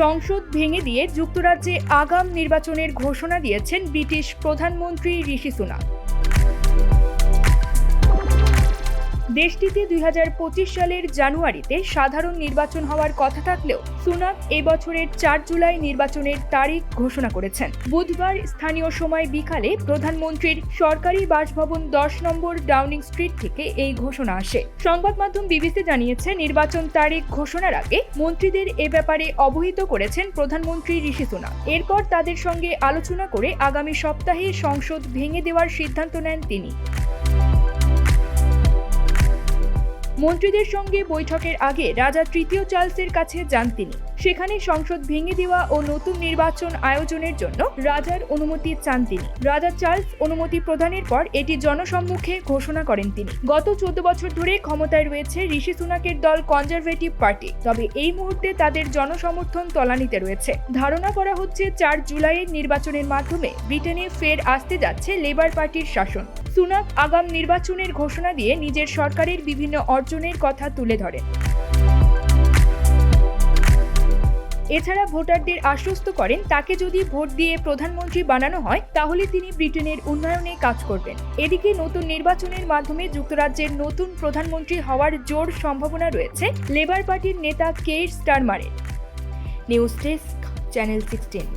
সংসদ ভেঙে দিয়ে যুক্তরাজ্যে আগাম নির্বাচনের ঘোষণা দিয়েছেন ব্রিটিশ প্রধানমন্ত্রী ঋষি সুনাক। দেশটিতে দুই হাজার পঁচিশ সালের জানুয়ারিতে সাধারণ নির্বাচন হওয়ার কথা থাকলেও সুনাক এই বছরের চার জুলাই নির্বাচনের তারিখ ঘোষণা করেছেন। বুধবার স্থানীয় সময় বিকালে প্রধানমন্ত্রীর সরকারি বাসভবন দশ নম্বর ডাউনিং স্ট্রিট থেকে এই ঘোষণা আসে। সংবাদ মাধ্যম বিবিসি জানিয়েছে, নির্বাচন তারিখ ঘোষণার আগে মন্ত্রীদের এ ব্যাপারে অবহিত করেছেন প্রধানমন্ত্রী ঋষি সুনাক এরপর তাদের সঙ্গে আলোচনা করে আগামী সপ্তাহে সংসদ ভেঙে দেওয়ার সিদ্ধান্ত নেন তিনি। মন্ত্রীদের সঙ্গে বৈঠকের আগে রাজা তৃতীয় চার্লসের কাছে যান তিনি। সেখানে সংসদ ভেঙে দেওয়া ও নতুন নির্বাচন আয়োজনের জন্য রাজার অনুমতি চান তিনি। রাজা চার্লস অনুমতি প্রদানের পর এটি জনসম্মুখে ঘোষণা করেন তিনি। গত চোদ্দ বছর ধরে ক্ষমতায় রয়েছে ঋষি সুনাকের দল কনজারভেটিভ পার্টি। তবে এই মুহূর্তে তাদের জনসমর্থন তলানিতে রয়েছে। ধারণা করা হচ্ছে চার জুলাইয়ের নির্বাচনের মাধ্যমে ব্রিটেনে ফের আসতে যাচ্ছে লেবার পার্টির শাসন। সুনাক আগাম নির্বাচনের ঘোষণা দিয়ে নিজের সরকারের বিভিন্ন অর্জনের কথা তুলে ধরেন। এছাড়া ভোটারদের আশ্বস্ত করেন, তাকে যদি ভোট দিয়ে প্রধানমন্ত্রী বানানো হয়, তাহলে তিনি ব্রিটেনের উন্নয়নে কাজ করবেন। এদিকে নতুন নির্বাচনের মাধ্যমে যুক্তরাজ্যের নতুন প্রধানমন্ত্রী হওয়ার জোর সম্ভাবনা রয়েছে লেবার পার্টির নেতা Keir স্টারমারের। News desk, channel sixteen.